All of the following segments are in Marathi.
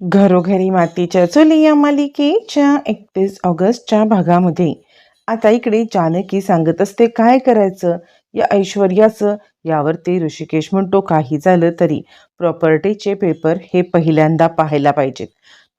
घरोघरी मातीच्या चुली या मालिकेच्या एकतीस ऑगस्टच्या भागामध्ये. आता इकडे जानकी सांगत असते काय करायचं? या ऐश्वर्याचं? यावरती ऋषिकेश म्हणतो काही झालं तरी प्रॉपर्टीचे पेपर हे पहिल्यांदा पाहायला पाहिजेत.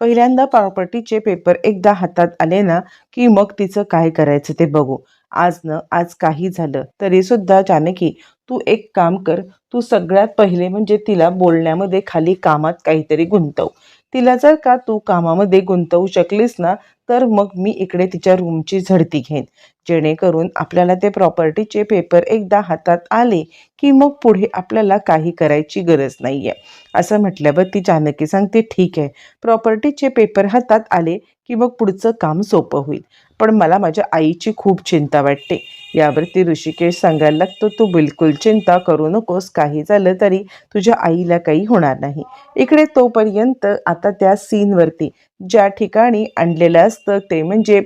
पहिल्यांदा प्रॉपर्टीचे पेपर एकदा हातात आले ना की मग तिचं काय करायचं ते बघू. आज न आज काही झालं तरी सुद्धा जानकी तू एक काम कर तू सगळ्यात पहिले म्हणजे तिला बोलण्यामध्ये खाली कामात काहीतरी गुंतव. तिला जर का तू कामामध्ये गुंतवू शकलीस ना तर मग मी इकडे तिच्या रूमची झडती घेईन. जेणेकरून आपल्याला ते प्रॉपर्टीचे पेपर एकदा हातात आले की मग पुढे आपल्याला काही करायची गरज नाही आहे असं म्हटल्यावर ती जानकी सांगते ठीक आहे. प्रॉपर्टीचे पेपर हातात आले की मग पुढचं काम सोपं होईल. पण मला माझ्या आईची खूप चिंता वाटते. यावरती ऋषिकेश सांगायला लागतो तू बिलकुल चिंता करू नकोस. काही झालं तरी तुझ्या आईला काही होणार नाही. इकडे तोपर्यंत आता त्या सीनवरती ज्या ठिकाणी आणलेलं असतं ते. म्हणजे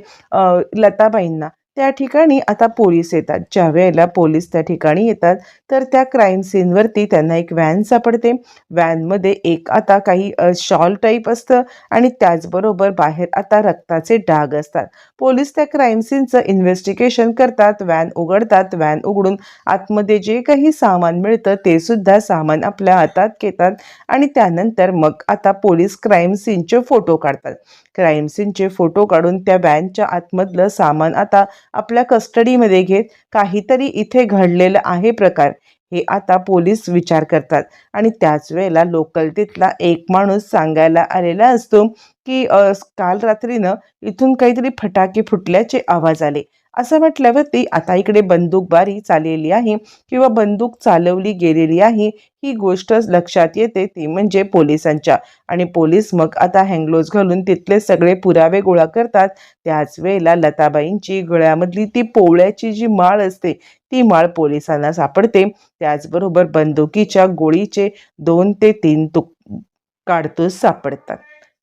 लताबाईंना. त्या ठिकाणी आता पोलीस येतात. ज्या वेळेला पोलीस त्या ठिकाणी येतात तर त्या क्राईम सीनवरती त्यांना एक व्हॅन सापडते. व्हॅनमध्ये एक आता काही शॉल टाईप असतं आणि त्याचबरोबर बाहेर आता रक्ताचे डाग असतात. पोलीस त्या क्राईम सीनचं इन्व्हेस्टिगेशन करतात व्हॅन उघडतात व्हॅन उघडून आतमध्ये जे काही सामान मिळतं ते सुद्धा सामान आपल्या हातात घेतात आणि त्यानंतर मग आता पोलीस क्राईम सीनचे फोटो काढतात. क्राईम सीनचे फोटो काढून त्या व्हॅनच्या आतमधलं सामान आता आपल्या कस्टडीमध्ये घेत काहीतरी इथे घडलेलं आहे प्रकार. हे आता पोलीस विचार करतात. आणि त्याच वेळेला लोकल तिथला एक माणूस सांगायला आलेला असतो की काल रात्रीनं इथून काहीतरी फटाके फुटल्याचे आवाज आले. असं म्हटल्यावरती आता इकडे बंदूकबारी चाललेली आहे किंवा बंदूक चालवली गेलेली आहे ही गोष्ट लक्षात येते ती म्हणजे पोलिसांच्या. आणि पोलीस मग आता हँगलोज घालून तिथले सगळे पुरावे गोळा करतात. त्याच वेळेला लताबाईंची गळ्यामधली ती पोवळ्याची जी माळ असते ती माळ पोलिसांना सापडते. त्याचबरोबर बंदुकीच्या गोळीचे दोन ते तीन तुक काढतूस सापडतात.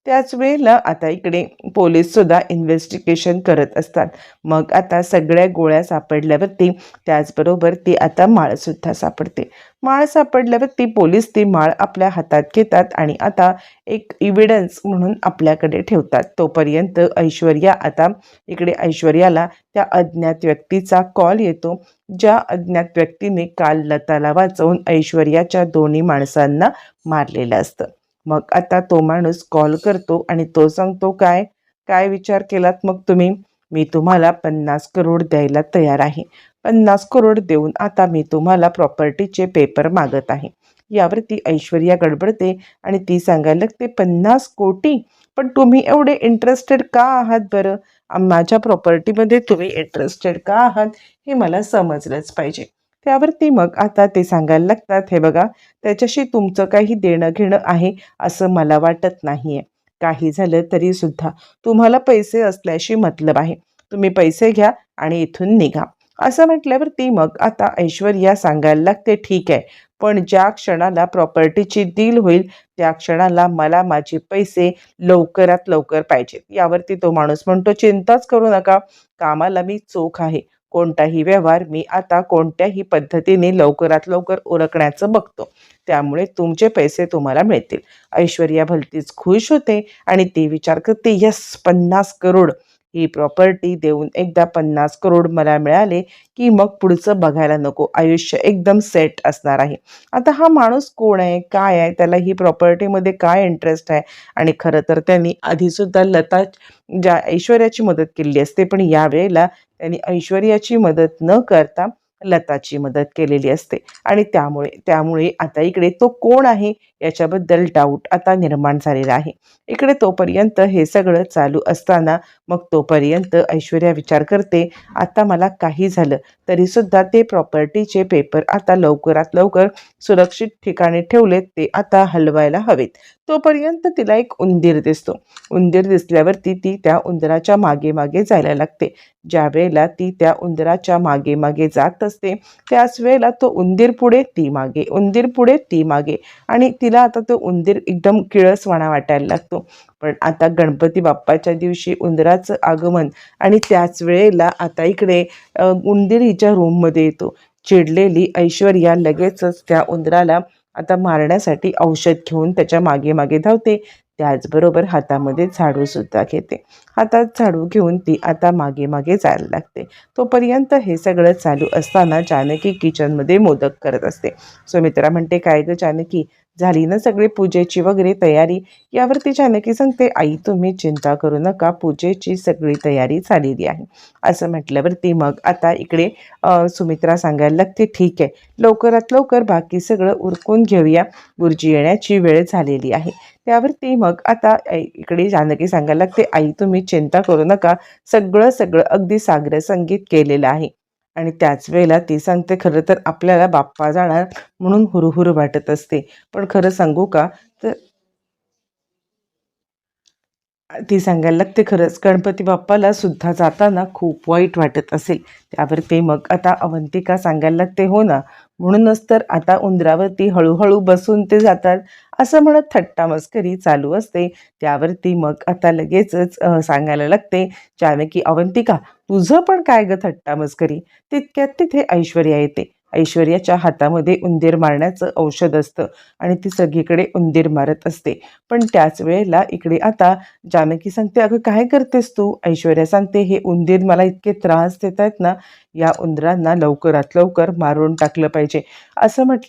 त्याच वेळेला आता इकडे पोलीस सुद्धा इन्व्हेस्टिगेशन करत असतात. मग आता सगळ्या गोळ्या सापडल्यावरती त्याचबरोबर ती आता माळसुद्धा सापडते. माळ सापडल्यावरती पोलीस ती माळ आपल्या हातात घेतात आणि आता एक इव्हिडन्स म्हणून आपल्याकडे ठेवतात. तोपर्यंत ऐश्वर्या आता इकडे ऐश्वर्याला त्या अज्ञात व्यक्तीचा कॉल येतो ज्या अज्ञात व्यक्तीने काल लताला वाचवून ऐश्वर्याच्या दोन्ही माणसांना मारलेलं असतं. मग आता तो माणूस कॉल करतो आणि तो सांगतो काय? काय विचार केलात मग तुम्ही? मी तुम्हाला पन्नास करोड द्यायला तयार आहे. पन्नास करोड देऊन आता मी तुम्हाला प्रॉपर्टीचे पेपर मागत आहे. यावरती ऐश्वर्या गडबडते आणि ती सांगायला लागते पन्नास कोटी? पण तुम्ही एवढे इंटरेस्टेड का आहात बरं? माझ्या प्रॉपर्टीमध्ये तुम्ही इंटरेस्टेड का आहात? हे मला समजलंच पाहिजे. त्यावरती मग आता ते सांगायला लागतात हे बघा त्याच्याशी तुमचं काही देणं घेणं आहे असं मला वाटत नाही आहे काही झालं तरी सुद्धा तुम्हाला पैसे असल्याशी मतलब आहे. तुम्ही पैसे घ्या आणि इथून निघा. असं म्हटल्यावरती मग आता ऐश्वर्या सांगायला लागते ठीक आहे पण ज्या क्षणाला प्रॉपर्टीची डील होईल त्या क्षणाला मला माझे पैसे लवकरात लवकर पाहिजेत. यावरती तो माणूस म्हणतो चिंताच करू नका कामाला मी चोख आहे. कोणताही व्यवहार मी आता कोणत्याही पद्धतीने लवकरात लवकर उरकण्याचं बघतो. त्यामुळे तुमचे पैसे तुम्हाला मिळतील. ऐश्वर्या भलतीच खुश होते आणि ती विचार करते यस पन्नास करोड. ही प्रॉपर्टी देऊन एकदा पन्नास करोड मला मिळाले की मग पुढचं बघायला नको. आयुष्य एकदम सेट असणार आहे. आता हा माणूस कोण आहे? काय आहे? त्याला ही प्रॉपर्टीमध्ये काय इंटरेस्ट आहे? आणि खरं तर त्यांनी आधीसुद्धा लता ज्या ऐश्वर्याची मदत केलेली असते पण यावेळेला त्यांनी ऐश्वर्याची मदत न करता लताची मदत केलेली असते. आणि त्यामुळे त्यामुळे आता इकडे तो कोण आहे याच्याबद्दल डाऊट आता निर्माण झालेला आहे. इकडे तोपर्यंत हे सगळं चालू असताना मग तोपर्यंत ऐश्वर्या विचार करते आता मला काही झालं तरीसुद्धा ते प्रॉपर्टीचे पेपर आता लवकरात लवकर सुरक्षित ठिकाणी ठेवलेत ते आता हलवायला हवेत. तोपर्यंत तिला एक उंदीर दिसतो. उंदीर दिसल्यावरती ती त्या उंदराच्या मागे मागे जायला लागते. ज्या वेळेला ती त्या उंदराच्या मागे मागे जात असते त्याच वेळेला तो उंदीर पुढे ती मागे. उंदीर पुढे ती मागे. आणि तिला आता तो उंदीर एकदम किळसवाणा वाटायला लागतो. पण आता गणपती बाप्पाच्या दिवशी उंदराचं आगमन आणि त्याच वेळेला आता इकडे अ, उंदीर हिच्या रूममध्ये येतो. चिडलेली ऐश्वर्या लगेचच त्या उंदराला आता मारण्यासाठी औषध घेऊन त्याच्यामागे मागे धावते. त्याचबरोबर हातामध्ये झाडूसुद्धा घेते. हातात झाडू घेऊन ती आता मागे मागे जायला लागते. तोपर्यंत हे सगळं चालू असताना जानकी किचनमध्ये मोदक करत असते. सुमित्रा म्हणते काय ग जानकी? झाली ना सगळी पूजेची वगैरे तयारी? यावरती जानकी सांगते आई तुम्ही चिंता करू नका पूजेची सगळी तयारी झालेली आहे. असं म्हटल्यावरती मग आता इकडे सुमित्रा सांगायला लागते ठीक आहे लवकरात लवकर बाकी सगळं उरकून घेऊया. गुरुजी येण्याची वेळ झालेली आहे. त्यावरती मग आता इकडे जानकी सांगायला लागते आई तुम्ही चिंता करू नका. सगळं सगळं अगदी सागर संगीत केलेलं आहे. आणि त्याच वेळेला ती सांगते खरं तर आपल्याला बाप्पा जाणार म्हणून हुरहुर वाटत असते. पण खरं सांगू का? तर ती सांगायला लागते खरंच. गणपती बाप्पाला सुद्धा जाताना खूप वाईट वाटत असेल. त्यावर ते मग आता अवंतिका सांगायला लागते हो ना म्हणूनच तर आता उंदरावरती हळूहळू बसून ते जातात. असं म्हणत थट्टा मस्करी चालू असते. त्यावरती मग आता लगेचच सांगायला लागते जानकी अवंतिका तुझं पण काय ग थट्टा मस्करी? तितक्यात तिथे ऐश्वर्या येते. ऐश्वर्याच्या हातामध्ये उंदीर मारण्याचं औषध असतं आणि ती सगळीकडे उंदीर मारत असते. पण त्याच वेळेला इकडे आता जानकी सांगते अगं काय करतेस तू? ऐश्वर्या सांगते हे उंदीर मला इतके त्रास देत आहेत ना या उंदरांना लवकरात लवकर मारून टाकलं पाहिजे. असं म्हट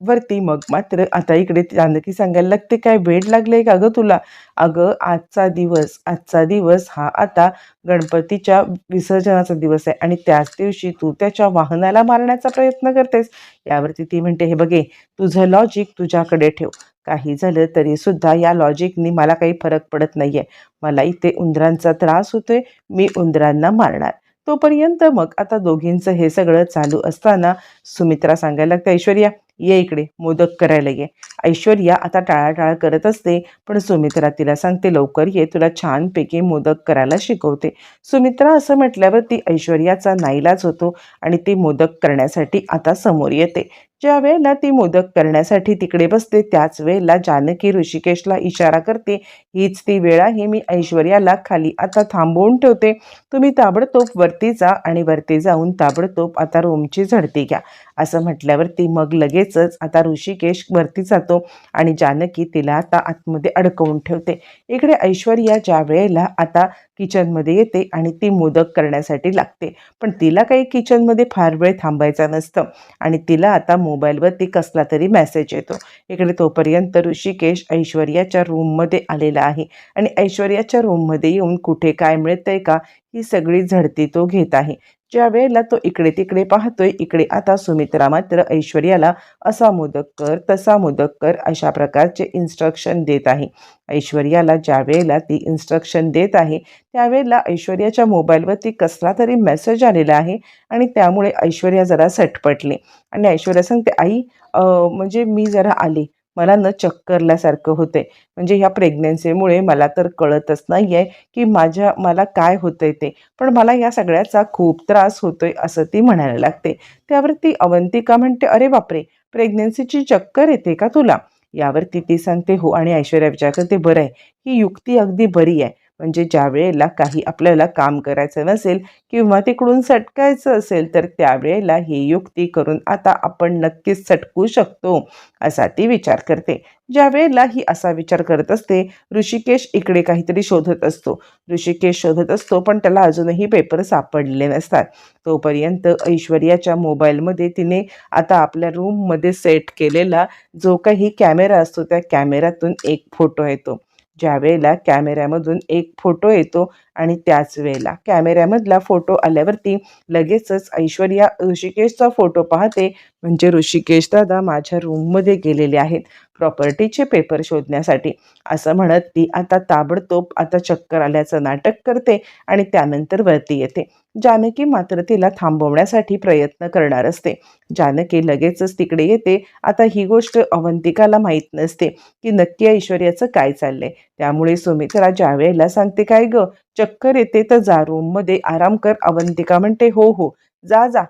वरती. मग मात्र आता इकडे जानकी सांगायला लागते काय वेळ लागले का गं तुला? अगं आजचा दिवस आजचा दिवस हा आता गणपतीच्या विसर्जनाचा दिवस आहे आणि त्याच दिवशी तू त्याच्या वाहनाला मारण्याचा प्रयत्न करतेस. यावरती ती म्हणते हे बघे तुझं लॉजिक तुझ्याकडे ठेव. काही झालं तरी सुद्धा या लॉजिकनी मला काही फरक पडत नाहीये. मला इथे उंदरांचा त्रास होतोय मी उंदरांना मारणार. तोपर्यंत मग आता दोघींचं हे सगळं चालू असताना सुमित्रा सांगायला लागते ऐश्वर्या ये इकडे मोदक करायला ये. ऐश्वर्या आता टाळाटाळ करत असते पण सुमित्रा तिला सांगते लवकर ये तुला छानपैकी मोदक करायला शिकवते. सुमित्रा असं म्हटल्यावर ती ऐश्वर्याचा नाईलाज होतो आणि ती मोदक करण्यासाठी आता समोर येते. ज्या वेळेला ती मोदक करण्यासाठी तिकडे बसते त्याच वेळेला जानकी ऋषिकेशला इशारा करते. हीच ती वेळ आहे मी ऐश्वर्याला खाली आता थांबवून ठेवते. तुम्ही ताबडतोब वरती जा आणि वरती जाऊन ताबडतोब आता रोमची झडती घ्या. असं म्हटल्यावरती मग लगेचच आता ऋषिकेश वरती जातो आणि जानकी तिला आता आतमध्ये अडकवून ठेवते. इकडे ऐश्वर्या ज्या वेळेला आता किचनमध्ये येते आणि ती मोदक करण्यासाठी लागते. पण तिला काही किचनमध्ये फार वेळ थांबायचा नसतं आणि तिला आता मोबाईलवरती कसला तरी मेसेज येतो. इकडे तोपर्यंत ऋषिकेश ऐश्वर्याच्या रूममध्ये आलेला आहे आणि ऐश्वर्याच्या रूममध्ये येऊन कुठे काय मिळतंय का ही सगळी झडती तो घेत आहे. ज्या वेळेला तो इकडे तिकडे पाहतोय इकडे आता सुमित्रा मात्र ऐश्वर्याला असा मोदक कर तसा मोदक कर अशा प्रकारचे इन्स्ट्रक्शन देत आहे. ऐश्वर्याला ज्या वेळेला ती इन्स्ट्रक्शन देत आहे त्यावेळेला ऐश्वर्याच्या मोबाईलवरती कसला तरी मेसेज आलेला आहे आणि त्यामुळे ऐश्वर्या जरा सटपटले. आणि ऐश्वर्या सांगते आई म्हणजे मी जरा आले. मला न चक्करल्यासारखं होतंय. म्हणजे ह्या प्रेग्नन्सीमुळे मला तर कळतच नाही आहे की माझ्या मला काय होतंय ते. पण मला या सगळ्याचा खूप त्रास होतोय असं ती म्हणायला लागते. त्यावरती अवंतिका म्हणते अरे बापरे! प्रेग्नन्सीची चक्कर येते का तुला? यावरती ती सांगते हो आणि ऐश्वर्या विचार करते बरं आहे. ही युक्ती अगदी बरी आहे. म्हणजे ज्या वेळेला काही आपल्याला काम करायचं नसेल किंवा तिकडून सटकायचं असेल तर त्यावेळेला ही युक्ती करून आता आपण नक्कीच सटकू शकतो असा ती विचार करते. ज्या वेळेला ही असा विचार करत असते ऋषिकेश इकडे काहीतरी शोधत असतो. ऋषिकेश शोधत असतो पण त्याला अजूनही पेपर सापडले नसतात. तोपर्यंत ऐश्वर्याच्या मोबाईलमध्ये तिने आता आपल्या रूममध्ये सेट केलेला जो काही कॅमेरा असतो त्या कॅमेऱ्यातून एक फोटो येतो. ज्या वेळेला कॅमेऱ्यामधून एक फोटो येतो आणि त्याच वेळेला कॅमेऱ्यामधला फोटो आल्यावरती लगेचच ऐश्वर्या ऋषिकेशचा फोटो पाहते. म्हणजे ऋषिकेश दादा माझ्या रूममध्ये गेलेले आहेत. प्रॉपर्टीचे पेपर शोधण्यासाठी. असं म्हणत ती आता ताबडतोब आता चक्कर आल्याचं नाटक करते आणि त्यानंतर वरती येते. जानकी मात्र तिला थांबवण्यासाठी प्रयत्न करणार असते. जानकी लगेचच तिकडे येते. आता ही गोष्ट अवंतिकाला माहीत नसते की नक्की ऐश्वर्याचं काय चाललंय. त्यामुळे सुमित्रा ज्यावेळेला सांगते काय ग? चक्कर येते तर जा रूममध्ये आराम कर. अवंतिका म्हणते हो हो. जा जा.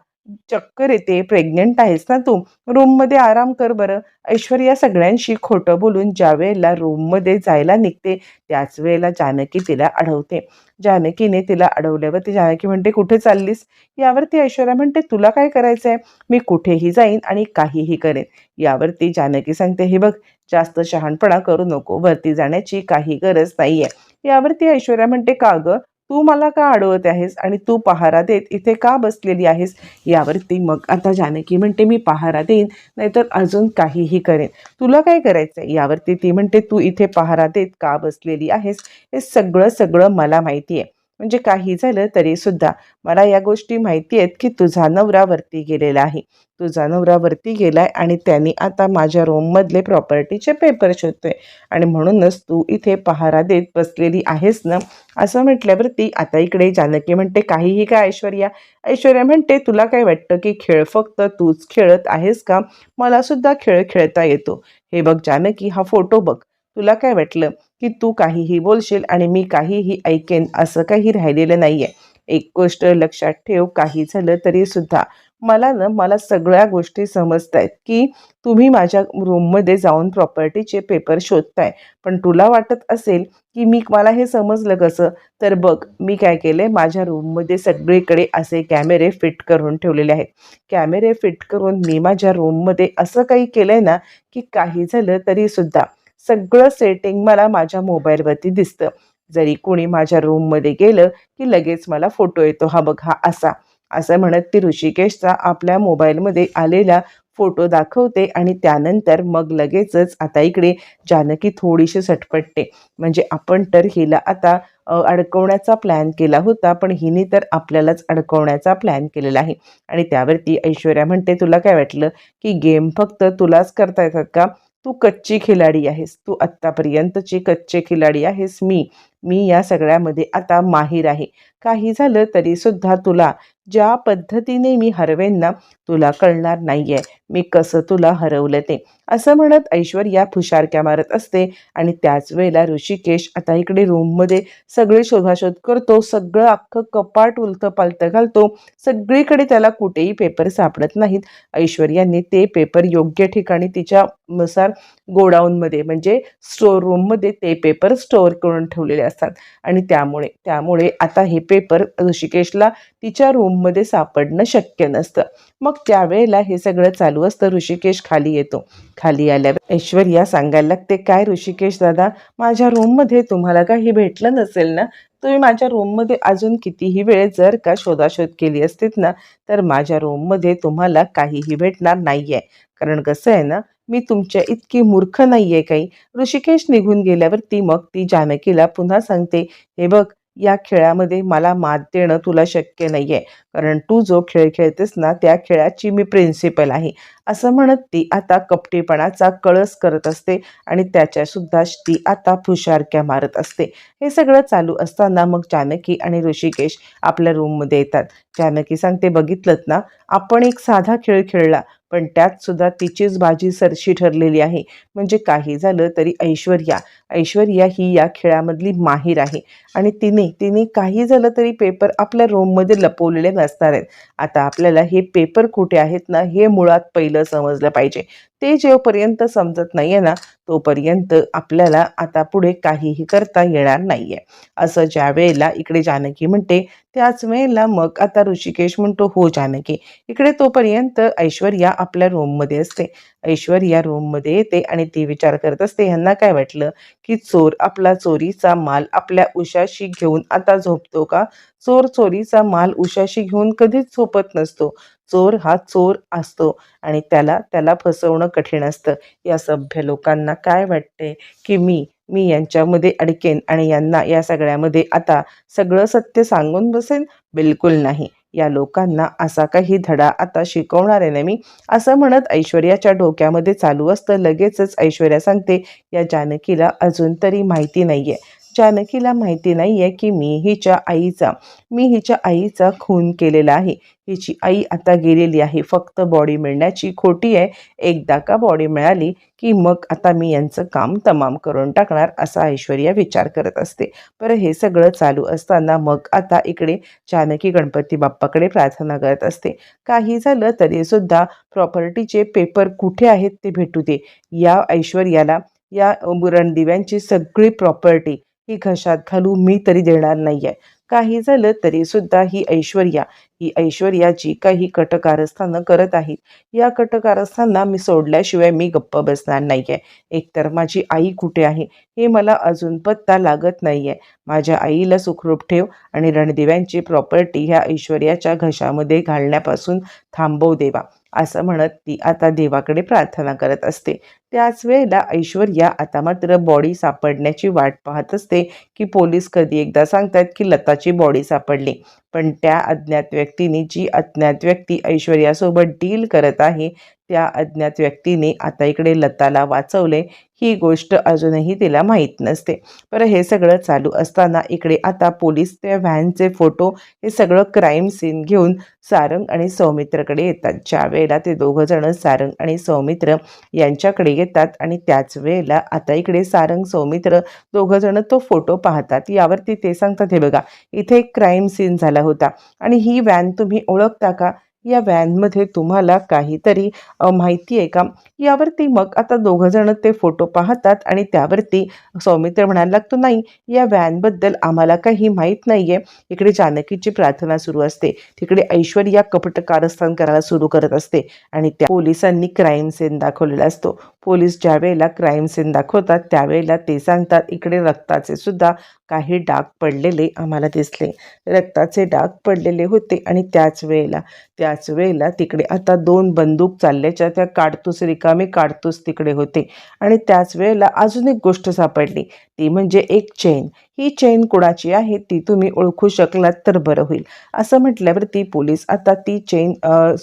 चक्कर येते प्रेग्नंट आहेस ना तू रूममध्ये आराम कर बरं. ऐश्वर्या सगळ्यांशी खोटं बोलून ज्या वेळेला रूममध्ये जायला निघते त्याच वेळेला जानकी तिला अडवते. जानकीने तिला अडवल्यावर ती जानकी म्हणते कुठे चाललीस? यावरती ऐश्वर्या म्हणते तुला काय करायचं आहे मी कुठेही जाईन आणि काहीही करेन. यावरती जानकी सांगते हे बघ जास्त शहाणपणा करू नको. वरती जाण्याची काही गरज नाहीये. यावरती ऐश्वर्या म्हणते का गं? तू मला का अडवत आहेस आणि तू पहारा देत इथे का बसलेली आहेस? यावरती मग आता जानकी म्हणते मी पहारा देईन नाहीतर अजून काहीही करेन. तुला काय करायचंय? यावरती ती म्हणते तू इथे पहारा देत का बसलेली आहेस? हे सगळं सगळं मला माहिती आहे म्हणजे काही झालं तरी सुद्धा. मला या गोष्टी माहिती आहेत की तुझा नवरा वरती गेलेला आहे. तुझा नवरा वरती गेलाय आणि त्यांनी आता माझ्या रूममधले प्रॉपर्टीचे पेपर शोधतोय. आणि म्हणूनच तू इथे पहारा देत बसलेली आहेस ना? असं म्हटल्यावरती आता इकडे जानकी म्हणते काहीही का ऐश्वर्या? ऐश्वर्या म्हणते तुला काय वाटतं की खेळ फक्त तूच खेळत आहेस का? मला सुद्धा खेळ खेळता येतो. हे बघ जानकी हा फोटो बघ. तुला काय वाटलं? की तू काहीही बोलशील आणि मी काहीही ऐकेन असं काही राहिलेलं नाही आहे एक गोष्ट लक्षात ठेव काही झालं तरी सुद्धा. मला ना मला सगळ्या गोष्टी समजत आहेत की तुम्ही माझ्या रूममध्ये जाऊन प्रॉपर्टीचे पेपर शोधताय. पण तुला वाटत असेल की मी मला हे समजलं कसं? तर बघ मी काय केलं आहे माझ्या रूममध्ये सगळीकडे असे कॅमेरे फिट करून ठेवलेले आहेत. कॅमेरे फिट करून मी माझ्या रूममध्ये असं काही केलं आहे ना की काही झालं तरीसुद्धा सगळं सेटिंग मला माझ्या मोबाईलवरती दिसतं. जरी कोणी माझ्या रूममध्ये गेलं की लगेच मला फोटो येतो हा बघ हा असा. असं म्हणत ती ऋषिकेशचा आपल्या मोबाईलमध्ये आलेला फोटो दाखवते आणि त्यानंतर मग लगेचच आता इकडे जानकी थोडीशी सटपटते. म्हणजे आपण तर हिला आता अडकवण्याचा प्लॅन केला होता पण हिने तर आपल्यालाच अडकवण्याचा प्लॅन केलेला आहे. आणि त्यावरती ऐश्वर्या म्हणते तुला काय वाटलं की गेम फक्त तुलाच करता येतात का? तू कच्ची खिलाडी आहेस. तू आत्तापर्यंतची कच्चे खिलाडी आहेस. मी मी या सगळ्यामध्ये आता माहीर आहे. काही झालं तरीसुद्धा तुला ज्या पद्धतीने मी हरवेन ना तुला कळणार नाहीये. मी कसं तुला हरवलं ते. असं म्हणत ऐश्वर्या फुशारक्या मारत असते आणि त्याच वेळेला ऋषिकेश आता इकडे रूममध्ये सगळे शोधाशोध करतो. सगळं अख्खं कपाट उलथं पालथं घालतो. सगळीकडे त्याला कुठेही पेपर सापडत नाहीत. ऐश्वर्याने ते पेपर योग्य ठिकाणी तिच्यानुसार गोडाऊनमध्ये म्हणजे स्टोर रूममध्ये ते पेपर स्टोअर करून ठेवलेले असतात. आणि त्यामुळे त्यामुळे आता हे पेपर ऋषिकेशला तिच्या रूममध्ये सापडणं शक्य नसतं. मग त्यावेळेला हे सगळं चालू असतं ऋषिकेश खाली येतो. खाली आल्यावर ऐश्वर्या सांगायला लागते काय ऋषिकेश दादा माझ्या रूममध्ये तुम्हाला काही भेटलं नसेल ना? तुम्ही माझ्या रूममध्ये अजून कितीही वेळ जर का शोधाशोध केली असतीत ना तर माझ्या रूममध्ये तुम्हाला काहीही भेटणार नाही आहे कारण कसं आहे ना मी तुमच्या इतकी मूर्ख नाही आहे काही. ऋषिकेश निघून गेल्यावर ती मग ती जानकीला पुन्हा सांगते हे बघ या खेळामध्ये मला मात देणं तुला शक्य नाही आहे कारण तू जो खेळ खेळतेस ना त्या खेळाची मी प्रिन्सिपल आहे. असं म्हणत ती आता कपटीपणाचा कळस करत असते आणि त्याच्यासुद्धा ती आता फुशारक्या मारत असते. हे सगळं चालू असताना मग जानकी आणि ऋषिकेश आपल्या रूममध्ये येतात. जानकी सांगते बघितलं ना आपण एक साधा खेळ खेळला. पण त्यात सुद्धा तिचीच बाजी सरशी ठरलेली आहे. म्हणजे काही झालं तरी ऐश्वर्या. ऐश्वर्या ही या खेळामधली माहीर आहे. आणि तिने तिने काही झालं तरी पेपर आपल्या रूममध्ये लपवलेले नसणार आहेत. आता आपल्याला हे पेपर कुठे आहेत ना हे मुळात पहिलं समजलं पाहिजे. ते जेवपर्यंत समजत नाही आहे ना तोपर्यंत आपल्याला आता पुढे काहीही करता येणार नाही आहे असं ज्या वेळेला इकडे जानकी म्हणते त्याच वेळेला मग आता ऋषिकेश म्हणतो हो जानकी. इकडे तोपर्यंत ऐश्वर्या आपल्या रूममध्ये असते. ऐश्वर्या रूममध्ये येते आणि ती विचार करत असते ह्यांना काय वाटलं की चोर आपला चोरीचा माल आपल्या उशाशी घेऊन आता झोपतो का? चोर चोरीचा माल उशाशी घेऊन कधीच झोपत नसतो. चोर हा चोर असतो आणि त्याला त्याला फसवणं कठीण असतं. या सभ्य लोकांना काय वाटते की मी मी यांच्यामध्ये अडकेन आणि यांना या सगळ्यामध्ये आता सगळं सत्य सांगून बसेन? बिलकुल नाही. या लोकांना असा काही धडा आता शिकवणार आहे ना मी. असं म्हणत ऐश्वर्याच्या डोक्यामध्ये चालू असतं. लगेचच ऐश्वर्या सांगते या जानकीला अजून तरी माहिती नाही आहे जानकीला माहिती नाही आहे की मी हिच्या आईचा मी हिच्या आईचा खून केलेला आहे. हिची आई आता गेलेली आहे. फक्त बॉडी मिळण्याची खोटी आहे. एकदा का बॉडी मिळाली की मग आता मी यांचं काम तमाम करून टाकणार असा ऐश्वर्या विचार करत असते. पर हे सगळं चालू असताना मग आता इकडे जानकी गणपती बाप्पाकडे प्रार्थना करत असते. काही झालं तरीसुद्धा प्रॉपर्टीचे पेपर कुठे आहेत ते भेटू दे. या ऐश्वर्याला या रणदिव्यांची सगळी प्रॉपर्टी ही घशात घालू मी तरी देणार नाही आहे काही झालं तरी सुद्धा ही ऐश्वर्या ही ऐश्वर्या जी काही कटकारस्थानं करत आहेत या कटकारस्थांना मी सोडल्याशिवाय मी गप्प बसणार नाही आहे एकतर माझी आई कुठे आहे हे मला अजून पत्ता लागत नाही आहे माझ्या आईला सुखरूप ठेव आणि रणदिव्यांची प्रॉपर्टी ह्या ऐश्वर्याच्या घशामध्ये घालण्यापासून थांबव देवा असं म्हणत ती आता देवाकडे प्रार्थना करत असते. त्याच वेळेला ऐश्वर्या आता मात्र बॉडी सापडण्याची वाट पाहत असते की पोलीस कधी एकदा सांगतात की लताची बॉडी सापडली. पण त्या अज्ञात व्यक्तीने जी अज्ञात व्यक्ती ऐश्वर्यासोबत डील करत आहे त्या अज्ञात व्यक्तीने आता इकडे लताला वाचवले. ही गोष्ट अजूनही तिला माहीत नसते. पर हे सगळं चालू असताना इकडे आता पोलीस त्या व्हॅनचे फोटो हे सगळं क्राईम सीन घेऊन सारंग आणि सौमित्रकडे येतात. ज्या वेळेला ते दोघंजणं सारंग आणि सौमित्र यांच्याकडे येतात आणि त्याच वेळेला आता इकडे सारंग सौमित्र दोघंजणं तो फोटो पाहतात. यावरती ते सांगतात हे बघा इथे एक क्राईम सीन झाला होता आणि ही व्हॅन तुम्ही ओळखता का? या व्हॅनमध्ये तुम्हाला काहीतरी माहिती आहे का? यावरती मग आता दोघंजणं ते फोटो पाहतात आणि त्यावरती सौमित्र म्हणायला लागतो नाही या व्हॅनबद्दल आम्हाला काही माहीत नाही आहे इकडे जानकीची प्रार्थना सुरू असते. तिकडे ऐश्वर्या कपट कारस्थान करायला सुरू करत असते आणि त्या पोलिसांनी क्राईम सीन दाखवलेला असतो. पोलीस ज्यावेळेला क्राईम सीन दाखवतात त्यावेळेला ते सांगतात इकडे रक्ताचे सुद्धा काही डाग पडलेले आम्हाला दिसले. रक्ताचे डाग पडलेले होते आणि त्याच वेळेला त्याच वेळेला तिकडे आता दोन बंदूक चालल्याच्या त्या काडतूस रिकामी काडतूस तिकडे होते आणि त्याच वेळेला अजून एक गोष्ट सापडली. ती म्हणजे एक चेन ही चेन कुणाची आहे ती तुम्ही ओळखू शकलात तर बरं होईल. असं म्हटल्यावर ती पोलीस आता ती चेन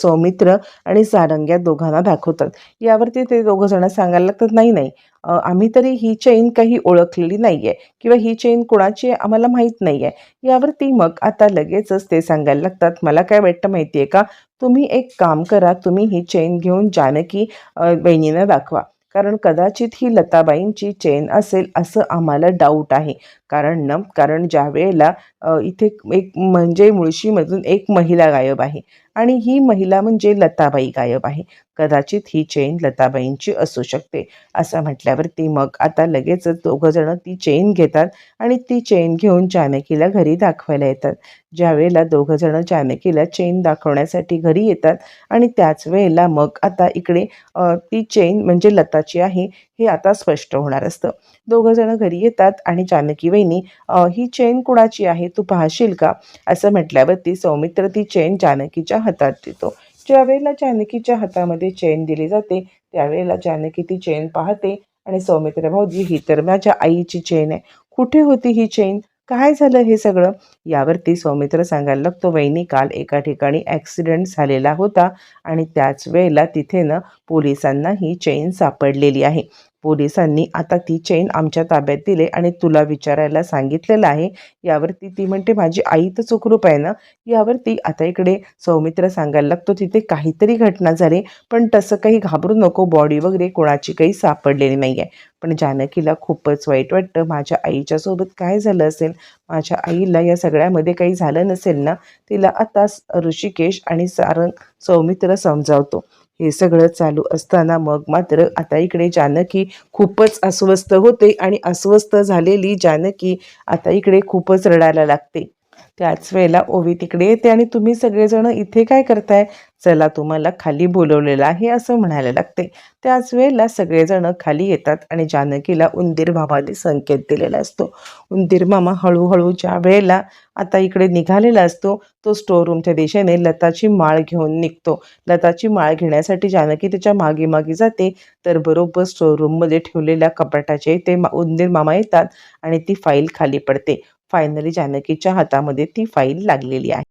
सौमित्र आणि सारंग या दोघांना दाखवतात. यावरती ते दोघं जण सांगायला लागतात नाही नाही आम्ही तरी ही चेन काही ओळखलेली नाही आहे किंवा ही चेन कुणाची आहे आम्हाला माहीत नाही आहे यावरती मग आता लगेचच ते सांगायला लागतात मला काय वाटतं माहिती आहे का? तुम्ही एक काम करा तुम्ही ही चेन घेऊन जानकी बहिणीनं दाखवा. कारण कदाचित ही लताबाईंची चेन असेल असं आम्हाला डाऊट आहे. कारण न कारण ज्या वेळेला इथे एक म्हणजे मुळशीमधून एक महिला गायब आहे. आणि ही महिला म्हणजे लताबाई गायब आहे. कदाचित ही चेन लताबाईंची असू शकते. असं म्हटल्यावरती मग आता लगेचच दोघं जण ती चेन घेतात आणि ती चेन घेऊन जानकीला घरी दाखवायला येतात. ज्यावेळेला दोघंजणं दोघं जण जानकीला चेन दाखवण्यासाठी घरी येतात आणि त्याच वेळेला मग आता इकडे ती चेन म्हणजे लताची आहे हे आता स्पष्ट होणार असतं. दोघं जण घरी येतात आणि जानकी वहिनी ही चेन कुणाची आहे? तू पाहशील का? असं म्हटल्यावरती सौमित्र ती चेन जानकीच्या हातात देतो. ज्यावेळेला जानकीच्या हातामध्ये चेन दिली जाते त्यावेळेला जानकी ती चेन पाहते आणि सौमित्र भाऊजी ही तर माझ्या आईची चेन आहे. कुठे होती ही चेन? काय झालं हे सगळं? यावरती सौमित्र सांगायला लागतो वहिनी काल एका ठिकाणी ॲक्सिडेंट झालेला होता आणि त्याच वेळेला तिथे ना पोलिसांना ही चेन सापडलेली आहे. पोलिसांनी आता ती चेन आमच्या ताब्यात दिले आणि तुला विचारायला सांगितलेलं आहे. यावरती ती म्हणते माझी आई तर सुखरूप आहे ना. यावरती आता इकडे सौमित्र सांगायला लागतो तिथे काहीतरी घटना झाली. पण तसं काही घाबरू नको. बॉडी वगैरे कोणाची काही सापडलेली नाही आहे पण जानकीला खूपच वाईट वाटतं. माझ्या आईच्या सोबत काय झालं असेल? माझ्या आईला या सगळ्यामध्ये काही झालं नसेल ना? तिला आता ऋषिकेश आणि सारंग सौमित्र समजावतो. हे सगळं चालू असताना मग मात्र आता इकडे जानकी खूपच अस्वस्थ होते आणि अस्वस्थ झालेली जानकी आता इकडे खूपच रडायला लागते. त्याच वेळेला ओवी तिकडे येते आणि तुम्ही सगळेजण इथे काय करताय? चला तुम्हाला खाली बोलवलेलं आहे असं म्हणायला लागते. त्याच वेळेला सगळेजण खाली येतात आणि जानकीला उंदीर मामाने संकेत दिलेला असतो. उंदीर मामा हळूहळू ज्या वेळेला आता इकडे निघालेला असतो तो स्टोर रूमच्या दिशेने लताची माळ घेऊन निघतो. लताची माळ घेण्यासाठी जानकी त्याच्यामागे मागे जाते. तर बरोबर स्टोर रूममध्ये ठेवलेल्या कपाटाचे ते मा- उंदीर मामा येतात आणि ती फाईल खाली पडते. फायनली जानकीच्या हातामध्ये ती फाईल लागलेली आहे.